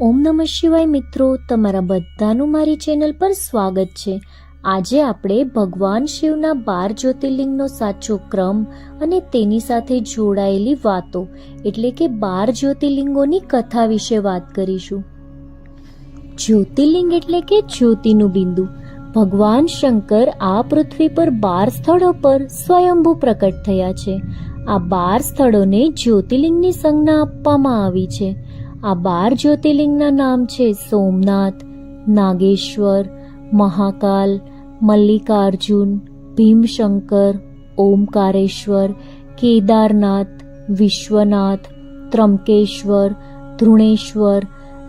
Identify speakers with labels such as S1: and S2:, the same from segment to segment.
S1: ઓમ નમઃ શિવાય મિત્રો, તમારા બધાનું મારી ચેનલ પર સ્વાગત છે. આજે આપણે ભગવાન શિવના બાર જ્યોતિર્લિંગનો સાચો ક્રમ અને તેની સાથે જોડાયેલી વાતો, એટલે કે બાર જ્યોતિર્લિંગોની કથા વિશે વાત કરીશું. જ્યોતિર્લિંગ એટલે કે જ્યોતિનું બિંદુ. ભગવાન શંકર આ પૃથ્વી પર બાર સ્થળો પર સ્વયંભૂ પ્રકટ થયા છે. આ બાર સ્થળોને જ્યોતિર્લિંગની સંજ્ઞા આપવામાં આવી છે. આ બાર જ્યોતિર્લિંગના નામ છે સોમનાથ, નાગેશ્વર, મહાકાલ, મલ્લિકાર્જુન, ભીમશંકર, ઓમકારેશ્વર, કેદારનાથ, વિશ્વનાથ, ત્રંકેશ્વર ધૃણેશ્વર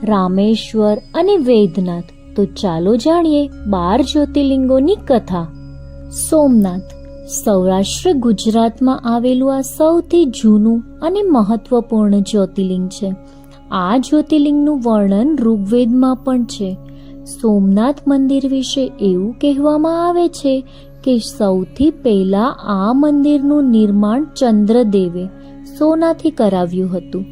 S1: રામેશ્વર અને વૈદ્યનાથ તો ચાલો જાણીએ બાર જ્યોતિર્લિંગોની કથા. સોમનાથ, સૌરાષ્ટ્ર ગુજરાતમાં આવેલું આ સૌથી જૂનું અને મહત્વપૂર્ણ જ્યોતિર્લિંગ છે. આ જ્યોતિર્લિંગનું વર્ણન ઋગ્વેદમાં પણ છે. સોમનાથ મંદિર વિશે એવું કહેવામાં આવે છે કે સૌથી પહેલા આ મંદિરનું નિર્માણ ચંદ્રદેવે સોનાથી કરાવ્યું હતું.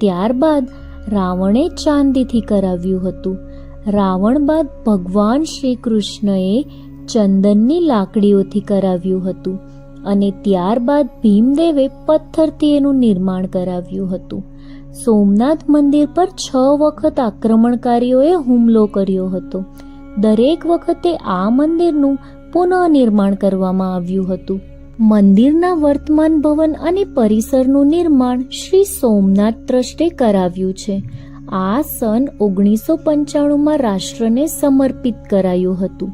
S1: ત્યારબાદ રાવણે ચાંદીથી કરાવ્યું હતું. રાવણ બાદ ભગવાન શ્રી કૃષ્ણએ ચંદનની લાકડીઓથી કરાવ્યું હતું અને ત્યારબાદ ભીમદેવે પથ્થરથી એનું નિર્માણ કરાવ્યું હતું. સોમનાથ મંદિર પર છ વખત આક્રમણકારીઓએ હુમલો કર્યો હતો. દરેક વખતે આ મંદિરનું પુનઃનિર્માણ કરવામાં આવ્યું હતું. મંદિરના વર્તમાન ભવન અને પરિસરનું નિર્માણ શ્રી સોમનાથ ટ્રસ્ટે કરાવ્યું છે. આ સન ઓગણીસો પંચાણુંમાં રાષ્ટ્રને સમર્પિત કરાયું હતું.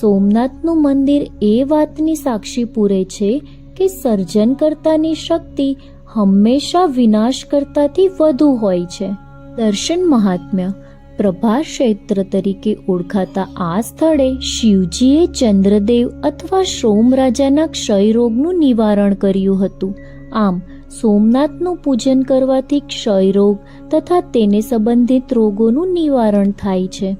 S1: સોમનાથનું મંદિર એ વાતની સાક્ષી પૂરે છે કે સર્જનકર્તાની શક્તિ હંમેશા વિનાશ કરતાથી વધુ હોય છે. દર્શન મહાત્મ્ય પ્રભા ક્ષેત્ર તરીકે ઓળખાતા આ સ્થળે શિવજીએ ચંદ્રદેવ અથવા સોમ રાજાના ક્ષયરોગનું નિવારણ કર્યું હતું. આમ, સોમનાથનું પૂજન કરવાથી ક્ષયરોગ તથા તેને સંબંધિત રોગોનું નિવારણ થાય છે.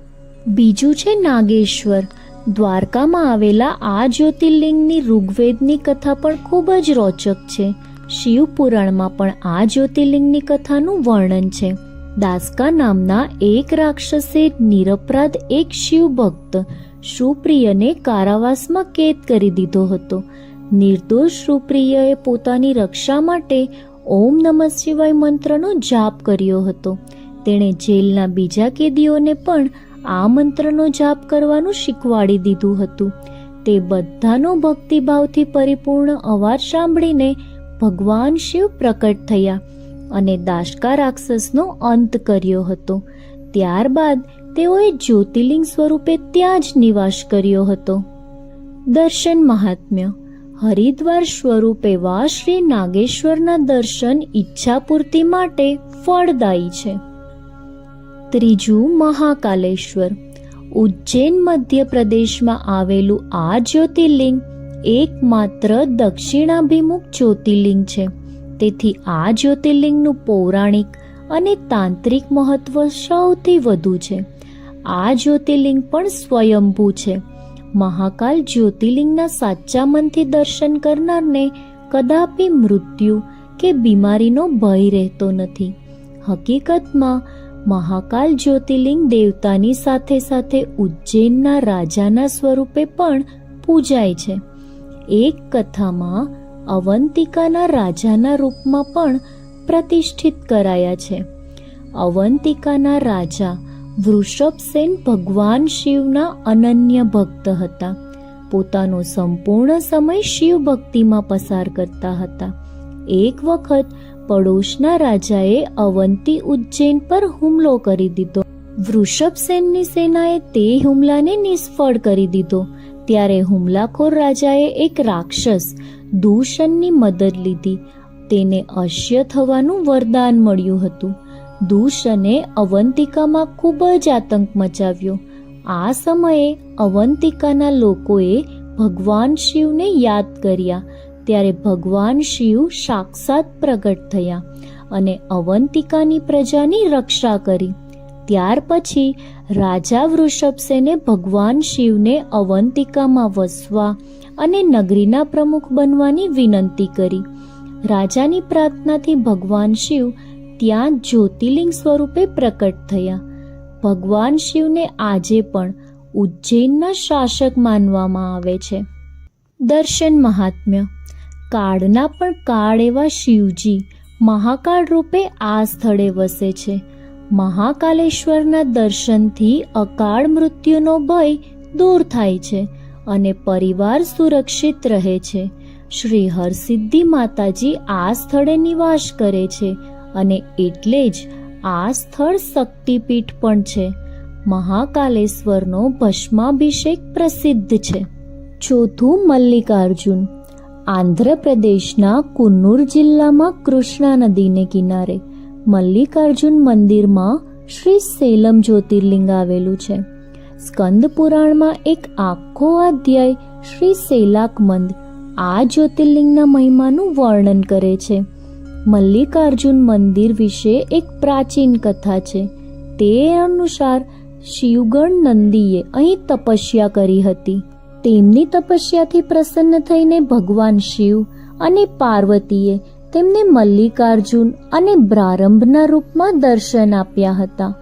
S1: બીજું છે નાગેશ્વર. દ્વારકામાં આવેલા આ જ્યોતિર્લિંગની ઋગ્વેદની કથા પણ ખૂબ જ રોચક છે. શિવ પુરાણમાં પણ આ જ્યોતિર્લિંગની કથાનું વર્ણન છે. દાસકા નામના એક રાક્ષસે નિરપરાધ એક શિવ ભક્ત સુપ્રિયને કારાવાસમાં કેદ કરી દીધો હતો. નિર્દોષ સુપ્રિયએ પોતાની રક્ષા માટે ઓમ નમઃ શિવાય મંત્રનો જાપ કર્યો હતો. તેણે જેલના બીજા કેદીઓને પણ આ મંત્રનો જાપ કરવાનું શીખવાડી દીધું હતું. તે બધાનો ભક્તિભાવથી પરિપૂર્ણ અવાજ સાંભળીને ભગવાન શિવ પ્રકટ થયા અને દાશકા રાક્ષસનો અંત કર્યો હતો. ત્યારબાદ તેઓએ જ્યોતિર્લિંગ સ્વરૂપે ત્યાં જ નિવાસ કર્યો હતો. દર્શન મહાત્મ્ય. હરિદ્વાર સ્વરૂપે વા શ્રી નાગેશ્વરના દર્શન ઈચ્છાપૂર્તિ માટે ફળદાયી છે. ત્રીજું મહાકાલેશ્વર. ઉજ્જૈન મધ્યપ્રદેશમાં આવેલું આ જ્યોતિર્લિંગ એકમાત્ર દક્ષિણાભિમુખ જ્યોતિર્લિંગ છે. તેથી આ જ્યોતિર્લિંગનું પૌરાણિક અને તાંત્રિક મહત્વ સૌથી વધુ છે. આ જ્યોતિર્લિંગ પણ સ્વયંભૂ છે. મહાકાલ જ્યોતિર્લિંગના સાચા મનથી દર્શન કરનારને કદાપી મૃત્યુ કે બીમારીનો ભય રહેતો નથી. હકીકતમાં, મહાકાલ જ્યોતિર્લિંગ દેવતાની સાથે સાથે ઉજ્જૈનના રાજાના સ્વરૂપે પણ પૂજાય છે. એક કથામાં અવંતિકાના રાજાના રૂપમાં પણ પ્રતિષ્ઠિત કરાયા છે. અવંતિકાના રાજા વૃષભસેન ભગવાન શિવના અનન્ય ભક્ત હતા. પોતાનો સંપૂર્ણ સમય શિવ ભક્તિમાં પસાર કરતા હતા. એક વખત પડોશના રાજાએ અવંતી ઉજ્જૈન પર હુમલો કરી દીધો. વૃષભસેનની સેનાએ તે હુમલાને નિષ્ફળ કરી દીધો. ત્યારે હુમલાખોર રાજાએ એક રાક્ષસ દૂષણની મદદ લીધી. તેને અશ્ય થવાનું વરદાન મળ્યું હતું. દૂષણે અવંતિકામાં ખૂબ જ આતંક મચાવ્યો. આ સમયે અવંતિકાના લોકોએ ભગવાન શિવને યાદ કર્યા. ત્યારે ભગવાન શિવ સાક્ષાત પ્રગટ થયા અને અવંતિકાની પ્રજાની રક્ષા કરી. ત્યાર પછી રાજા વૃષભસેને ભગવાન શિવને અવંતિકામાં વસવા અને નગરીના પ્રમુખ બનવાની વિનંતી કરી. રાજાની પ્રાર્થનાથી ભગવાન શિવ ત્યાં જ્યોતિર્લિંગ સ્વરૂપે પ્રકટ થયા. ભગવાન શિવને આજે પણ ઉજ્જૈનના શાસક માનવામાં આવે છે. દર્શન મહાત્મ્ય. કાળના પણ કાળ એવા શિવજી મહાકાળ રૂપે આ સ્થળે વસે છે. મહાકાલેશ્વરના દર્શનથી અકાળ મૃત્યુનો ભય દૂર થાય છે અને પરિવાર સુરક્ષિત રહે છે. શ્રી હરસિદ્ધિ માતાજી આ સ્થળે નિવાસ કરે છે અને એટલે જ આ સ્થળ શક્તિપીઠ પણ છે. મહાકાલેશ્વરનો ભસ્માભિષેક પ્રસિદ્ધ છે. ચોથું મલ્લિકાર્જુન. આંધ્રપ્રદેશના કુન્નૂર જિલ્લામાં કૃષ્ણા નદીને કિનારે મલ્લિકાર્જુન મંદિરમાં શ્રી સેલમ જ્યોતિર્લિંગ આવેલું છે. સ્કંદ પુરાણમાં એક આખો અધ્યાય શ્રી સેલાકમંદ આ જ્યોતિર્લિંગના મહિમાનું વર્ણન કરે છે. મલ્લિકાર્જુન મંદિર વિશે એક પ્રાચીન કથા છે. તે અનુસાર શિવગણ નંદીએ અહીં તપસ્યા કરી હતી. તેમની તપસ્યાથી પ્રસન્ન થઈને ભગવાન શિવ અને પાર્વતીએ તેમને મલ્લિકાર્જુન અને પ્રારંભના રૂપમાં દર્શન આપ્યા હતા.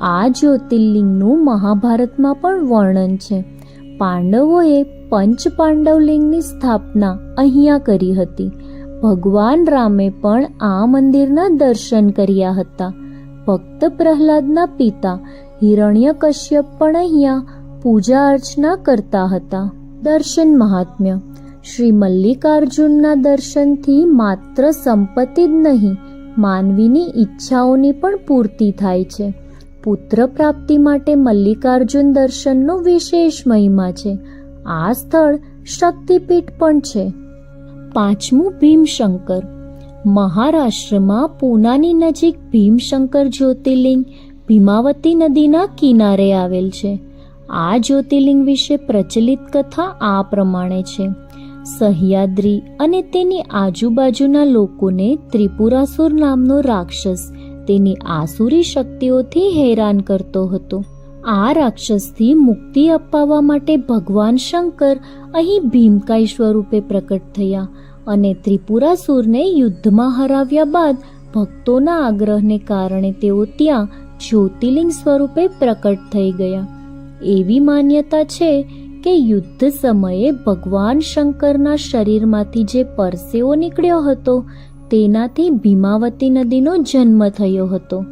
S1: આ જ્યોતિર્લિંગનું મહાભારતમાં પણ વર્ણન છે. પાંડવોએ પંચ પાંડવલિંગની સ્થાપના અહીંયા કરી હતી. ભગવાન રામે પણ આ મંદિરના દર્શન કર્યા હતા. ભક્ત પ્રહલાદના પિતા હિરણ્યકશ્યપ પણ અહીંયા પૂજા અર્ચના કરતા હતા. દર્શન મહાત્મ્ય શ્રી મલ્લિકાર્જુનના દર્શનથી માત્ર સંપત્તિ જ નહીં, માનવીની ઈચ્છાઓની પણ પૂર્તિ થાય છે. પુત્ર પ્રાપ્તિ માટે મલ્લિકાર્જુન દર્શનનો વિશેષ મહિમા છે. આ સ્થળ શક્તિપીઠ પણ છે. પાંચમું ભીમશંકર. મહારાષ્ટ્રમાં પૂનાની નજીક ભીમશંકર જ્યોતિર્લિંગ ભીમાવતી નદીના કિનારે આવેલ છે. આ જ્યોતિર્લિંગ વિશે પ્રચલિત કથા આ પ્રમાણે છે. સહ્યાદ્રી અને તેની આજુબાજુના લોકોને ત્રિપુરાસુર નામનો રાક્ષસ તેની આસુરી શક્તિઓથી હેરાન કરતો હતો. આ રાક્ષસથી મુક્તિ અપાવવા માટે ભગવાન શંકર અહીં ભીમકાય સ્વરૂપે પ્રકટ થયા અને ત્રિપુરાસુરને યુદ્ધમાં હરાવ્યા બાદ ભક્તોના આગ્રહને કારણે તેઓ ત્યાં જ્યોતિર્લિંગ સ્વરૂપે પ્રકટ થઈ ગયા. એવી માન્યતા છે કે યુદ્ધ સમયે ભગવાન શંકરના શરીરમાંથી જે પરસેવો નીકળ્યો હતો, તેનાથી ભીમાવતી નદીનો જન્મ થયો હતો.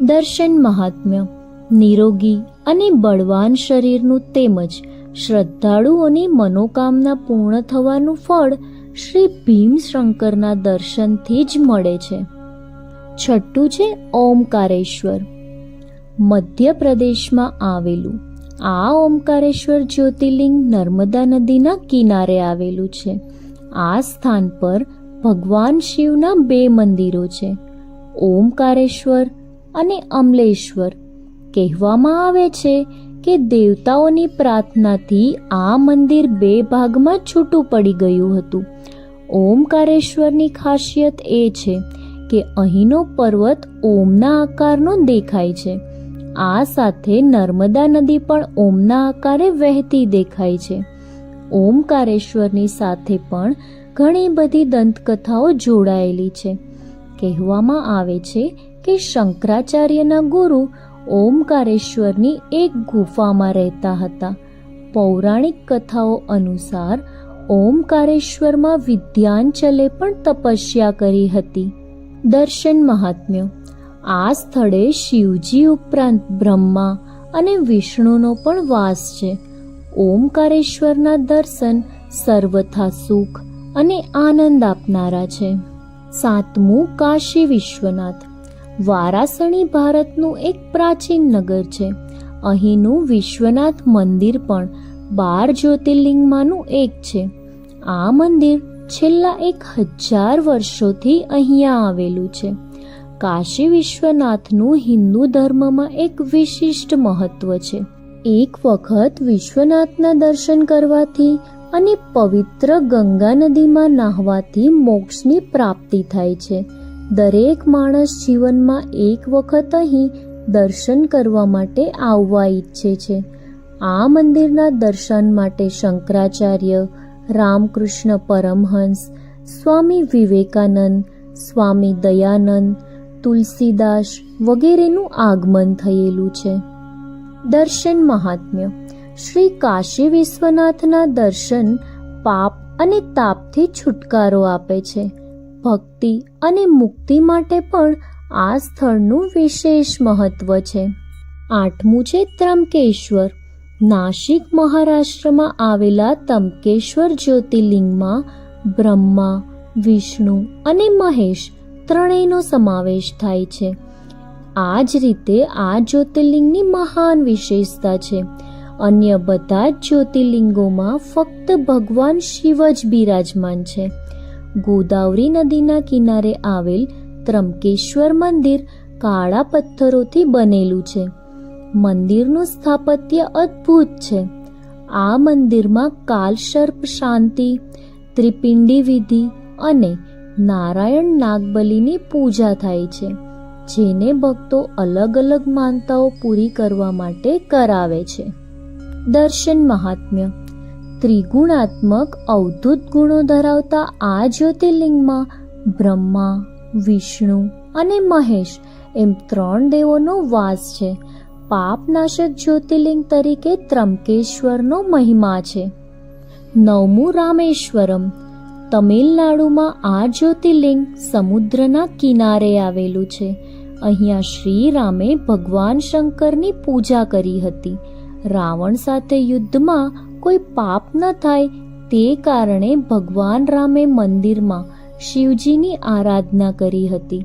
S1: દર્શન મહાત્મ્ય, નિરોગી અને બળવાન શરીરનું તેમજ શ્રદ્ધાળુઓની મનોકામના પૂર્ણ થવાનું ફળ શ્રી ભીમ શંકરના દર્શનથી જ મળે છે. છઠ્ઠું છે ઓમકારેશ્વર. મધ્યપ્રદેશમાં આવેલું આ ઓમકારેશ્વર જ્યોતિર્લિંગ નર્મદા નદીના કિનારે આવેલું છે. આ સ્થાન પર ભગવાન શિવના બે મંદિરો છે. ઓમકારેશ્વર અને અમલેશ્વર. કહેવામાં આવે છે કે દેવતાઓની પ્રાર્થનાથી આ મંદિર બે ભાગમાં છૂટું પડી ગયું હતું. ઓમકારેશ્વરની ખાસિયત એ છે કે અહીંનો પર્વત ઓમના આકારનો દેખાય છે. આ સાથે નર્મદા નદી પણ ઓમના આકારે વહેતી દેખાય છે. ઓમકારેશ્વરની સાથે પણ ઘણી બધી દંતકથાઓ જોડાયેલી છે. કહેવામાં આવે છે કે શંકરાચાર્યના ગુરુ ઓમકારેશ્વરની એક ગુફામાં રહેતા હતા. પૌરાણિક કથાઓ અનુસાર ઓમકારેશ્વરમાં વિદ્યાંચલે પણ તપસ્યા કરી હતી. દર્શન મહાત્મ્ય આ સ્થળે શિવજી ઉપરાંત બ્રહ્મા અને વિષ્ણુનો પણ વાસ છે. ઓમકારેશ્વરના દર્શન સર્વથા સુખ અને આનંદ આપનારા છે. સાતમું કાશી વિશ્વનાથ. વારાસણી ભારતનું એક પ્રાચીન નગર છે. અહીંનું વિશ્વનાથ મંદિર પણ બાર જ્યોતિર્લિંગમાંનું એક છે. આ મંદિર છેલ્લા એક હજાર વર્ષોથી અહીંયા આવેલું છે. કાશી વિશ્વનાથનું હિન્દુ ધર્મમાં એક વિશિષ્ટ મહત્વ છે. એક વખત વિશ્વનાથના દર્શન કરવાથી અને પવિત્ર ગંગા નદીમાં નાહવાથી મોક્ષની પ્રાપ્તિ થાય છે. દરેક માણસ જીવનમાં એક વખત અહીં દર્શન કરવા માટે આવવા ઈચ્છે છે. આ મંદિરના દર્શન માટે શંકરાચાર્ય, રામકૃષ્ણ પરમહંસ, સ્વામી વિવેકાનંદ, સ્વામી દયાનંદ તુલસીદાસ વગેરેનું આગમન થયેલું છે. દર્શન મહાત્મ્ય. શ્રી કાશી વિશ્વનાથના દર્શન પાપ અને તાપથી છુટકારો આપે છે. ભક્તિ અને મુક્તિ માટે પણ આ સ્થળનું વિશેષ મહત્વ છે. આઠમું છે ત્રંકેશ્વર. નાશિક મહારાષ્ટ્રમાં આવેલા તમકેશ્વર જ્યોતિર્લિંગમાં બ્રહ્મા, વિષ્ણુ અને મહેશ ત્રણેયનો સમાવેશ થાય છે. આ જ રીતે આ જ્યોતિર્લિંગની મહાન વિશેષતા છે. અન્ય બધા જ જ્યોતિર્લિંગોમાં ફક્ત ભગવાન શિવ જ બિરાજમાન છે. ગોદાવરી નદીના કિનારે આવેલ ત્રંકેશ્વર મંદિર કાળા પથ્થરોથી બનેલું છે. મંદિરનું સ્થાપત્ય અદ્ભુત છે. આ મંદિરમાં કાલસર્પ શાંતિ, ત્રિપિંડી વિધિ અને નારાયણ નાગબલીની પૂજા થાય છે, જેને ભક્તો અલગ અલગ માનતાઓ પૂરી કરવા માટે કરાવે છે. દર્શન મહાત્મ્ય. ત્રિગુણાત્મક અવધૂત ગુણો ધરાવતા આ જ્યોતિર્લિંગમાં બ્રહ્મા, વિષ્ણુ અને મહેશ એમ ત્રણ દેવોનો વાસ છે. પાપનાશક જ્યોતિર્લિંગ તરીકે ત્રંકેશ્વરનો મહિમા છે. નવમું રામેશ્વરમ. તમિલનાડુમાં આ જ્યોતિર્લિંગ સમુદ્રના કિનારે આવેલું છે. અહીંયા શ્રી રામે ભગવાન શંકરની પૂજા કરી હતી. રાવણ સાથે યુદ્ધમાં કોઈ પાપ ન થાય તે કારણે ભગવાન રામે મંદિરમાં શિવજીની આરાધના કરી હતી.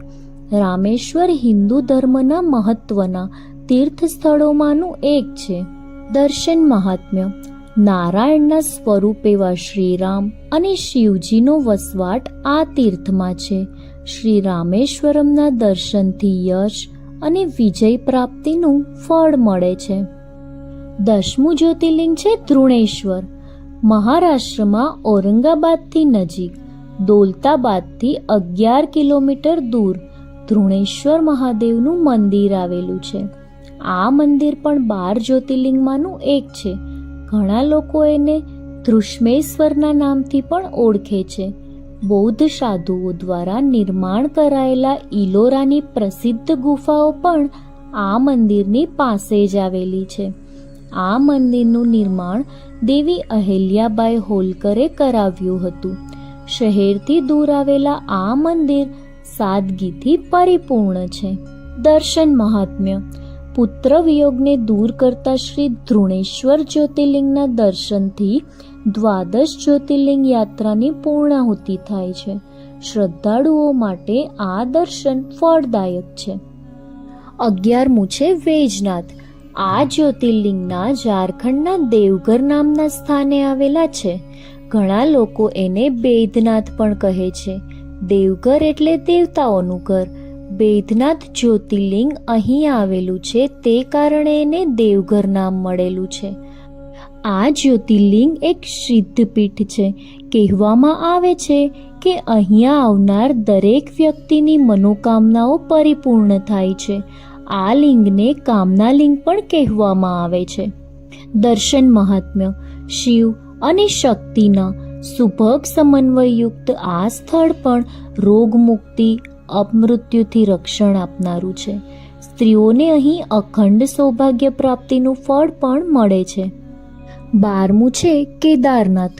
S1: રામેશ્વર હિન્દુ ધર્મના મહત્વના તીર્થ સ્થળોમાંનું એક છે. દર્શન મહાત્મ્ય. નારાયણના સ્વરૂપ એવા શ્રીરામ અને શિવજીનો વસવાટ આ તીર્થમાં છે. શ્રી રામેશ્વરમના દર્શનથી યશ અને વિજય પ્રાપ્તિનું ફળ મળે છે. દસમું જ્યોતિર્લિંગ છે ધ્રુણેશ્વર. મહારાષ્ટ્રમાં ઔરંગાબાદથી નજીક, દોલતાબાદથી અગિયાર કિલોમીટર દૂર ધ્રુણેશ્વર મહાદેવનું મંદિર આવેલું છે. આ મંદિર પણ બાર જ્યોતિર્લિંગમાંનું એક છે. ઘણા લોકો એને ધૃષ્મેશ્વરના નામથી પણ ઓળખે છે. બૌદ્ધ સાધુઓ દ્વારા નિર્માણ કરાયેલા ઇલોરાની પ્રસિદ્ધ ગુફાઓ પણ આ મંદિરની પાસે જ આવેલી છે. આ મંદિરનું નિર્માણ દેવી અહેલ્યાબાઈ હોલકરે કરાવ્યું હતું. શહેરથી દૂર આવેલા આ મંદિર સાદગીથી પરિપૂર્ણ છે. દર્શન મહાત્મ્ય પુત્ર વિયોગને દૂર કરતા શ્રી ધ્રુણેશ્વર જ્યોતિર્લિંગના દર્શનથી દ્વાદશ જ્યોતિર્લિંગ યાત્રાની પૂર્ણાહુતિ થાય છે. શ્રદ્ધાળુઓ માટે આ દર્શન ફળદાયક છે. અગિયારમું છે વેજનાથ. આ જ્યોતિર્લિંગના ઝારખંડના દેવઘર નામના સ્થાને આવેલા છે. ઘણા લોકો એને બેદનાથ પણ કહે છે. દેવઘર એટલે દેવતાઓનું ઘર. બેદનાથ જ્યોતિર્લિંગ અહીં આવેલું છે. તે કારણે એને દેવઘર નામ મળેલું છે. આ જ્યોતિર્લિંગ એક સિદ્ધપીઠ છે. કહેવામાં આવે છે કે અહીંયા આવનાર દરેક વ્યક્તિની મનોકામનાઓ પરિપૂર્ણ થાય છે. આ લિંગને કામના લિંગ પણ કહેવામાં આવે છે. દર્શન મહાત્મ્ય, શિવ અને શક્તિના સુભગ સમન્વયયુક્ત આ સ્થળ પણ રોગમુક્તિ અપમૃત્યુથી રક્ષણ આપનારું છે. સ્ત્રીઓને અહીં અખંડ સૌભાગ્ય પ્રાપ્તિનું ફળ પણ મળે છે. બારમું છે કેદારનાથ.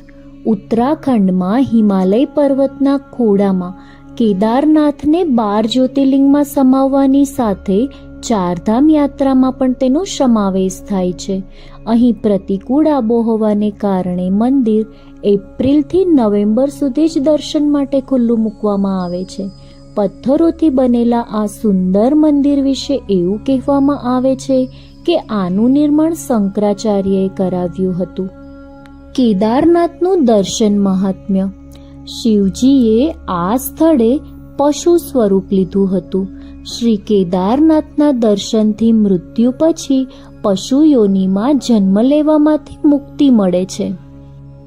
S1: ઉત્તરાખંડમાં હિમાલય પર્વતના ખોડામાં કેદારનાથને બાર જ્યોતિર્લિંગમાં સમાવવાની સાથે ચારધામ યાત્રામાં પણ તેનો સમાવેશ થાય છે. અહીં પ્રતિકૂળ આબોહવાને કારણે મંદિર એપ્રિલથી નવેમ્બર સુધી જ દર્શન માટે ખુલ્લું મૂકવામાં આવે છે. પથ્થરોથી બનેલા આ સુંદર મંદિર વિશે એવું કહેવામાં આવે છે કે આનું નિર્માણ શંકરાચાર્યએ કરાવ્યું હતું. કેદારનાથનું દર્શન મહાત્મ્ય. શિવજીએ આ સ્થળે પશુ સ્વરૂપ લીધું હતું. શ્રી કેદારનાથના દર્શનથી મૃત્યુ પછી પશુ યોનિમાં જન્મ લેવામાંથી મુક્તિ મળે છે.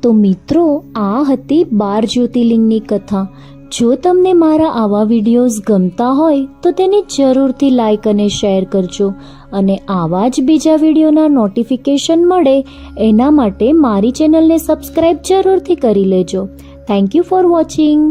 S1: તો મિત્રો, આ હતી બાર જ્યોતિર્લિંગની કથા. જો તમને મારા આવા વિડીયોઝ ગમતા હોય, તો તેને જરૂરથી લાઈક અને શેર કરજો અને આવા જ બીજા વિડીયોના નોટિફિકેશન મળે, એના માટે મારી ચેનલને સબસ્ક્રાઈબ જરૂરથી કરી લેજો. Thank you for watching